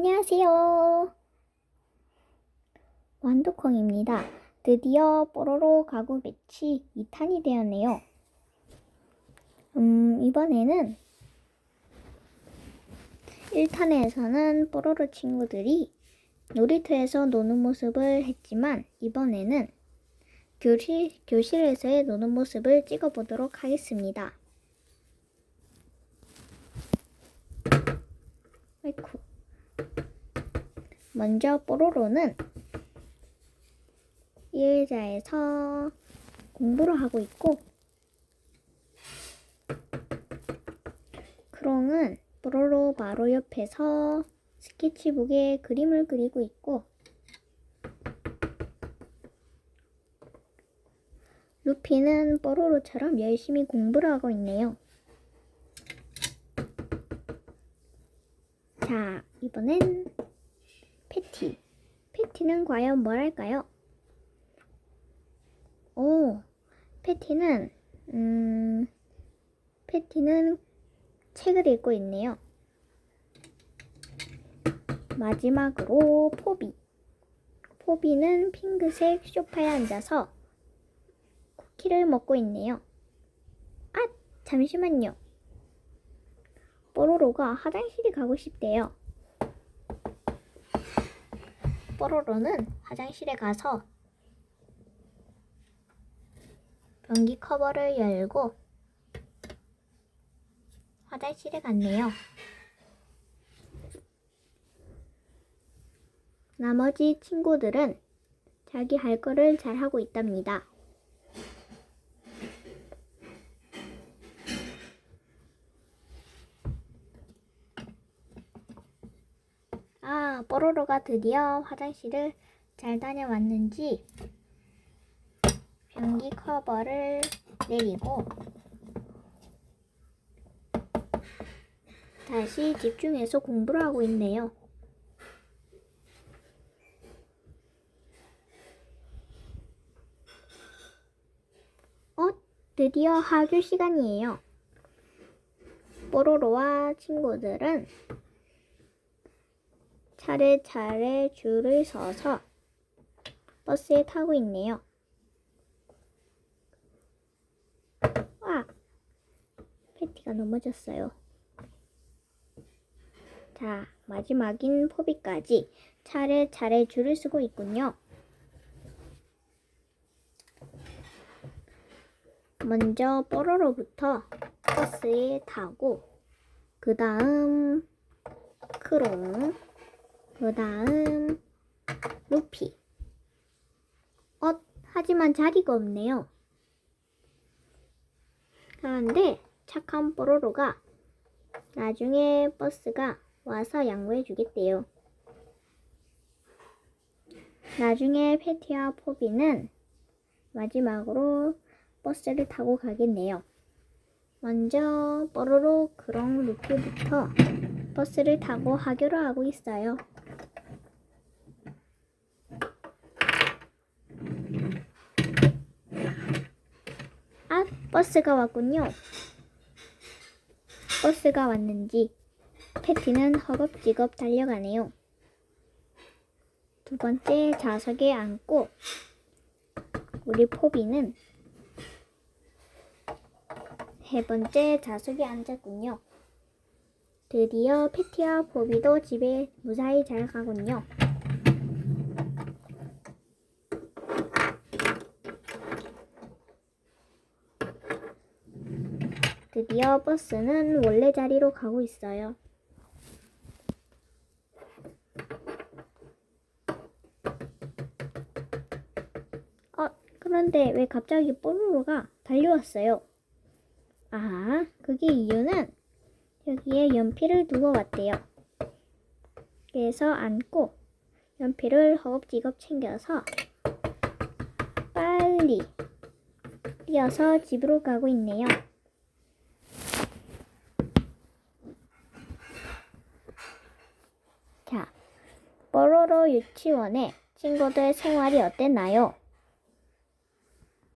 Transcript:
안녕하세요. 완두콩입니다. 드디어 뽀로로 가구 배치 2탄이 되었네요. 음, 이번에는 1탄에서는 뽀로로 친구들이 놀이터에서 노는 모습을 했지만 이번에는 교실, 교실에서의 노는 모습을 찍어보도록 하겠습니다. 아이쿠. 먼저 뽀로로는 이 의자에서 공부를 하고 있고 크롱은 뽀로로 바로 옆에서 스케치북에 그림을 그리고 있고 루피는 뽀로로처럼 열심히 공부를 하고 있네요. 자, 이번엔. 패티는 과연 뭘 할까요? 오, 패티는, 음, 패티는 책을 읽고 있네요. 마지막으로 포비. 포비는 핑크색 소파에 앉아서 쿠키를 먹고 있네요. 아, 잠시만요. 뽀로로가 화장실에 가고 싶대요. 뽀로로는 화장실에 가서 변기 커버를 열고 화장실에 갔네요. 나머지 친구들은 자기 할 거를 잘 하고 있답니다. 아, 뽀로로가 드디어 화장실을 잘 다녀왔는지 변기 커버를 내리고 다시 집중해서 공부를 하고 있네요. 어, 드디어 학교 시간이에요. 뽀로로와 친구들은 차례차례 줄을 서서 버스에 타고 있네요. 와! 패티가 넘어졌어요. 자, 마지막인 포비까지 차례차례 줄을 서고 있군요. 먼저 뽀로로부터 버스에 타고 그 다음 크롱 그 다음 루피 어, 하지만 자리가 없네요. 그런데 착한 뽀로로가 나중에 버스가 와서 양보해 주겠대요. 나중에 패티와 포비는 마지막으로 버스를 타고 가겠네요. 먼저 뽀로로 그롱 루피부터 버스를 타고 하교를 하고 있어요. 아, 버스가 왔군요. 버스가 왔는지 패티는 허겁지겁 달려가네요. 두 번째 좌석에 앉고 우리 포비는 세 번째 좌석에 앉았군요. 드디어 패티와 포비도 집에 무사히 잘 가군요. 드디어 버스는 원래 자리로 가고 있어요. 어, 그런데 왜 갑자기 뽀로로가 달려왔어요? 아, 그게 이유는 여기에 연필을 두고 왔대요. 그래서 앉고 연필을 허겁지겁 챙겨서 빨리 뛰어서 집으로 가고 있네요. 자, 뽀로로 유치원의 친구들 생활이 어땠나요?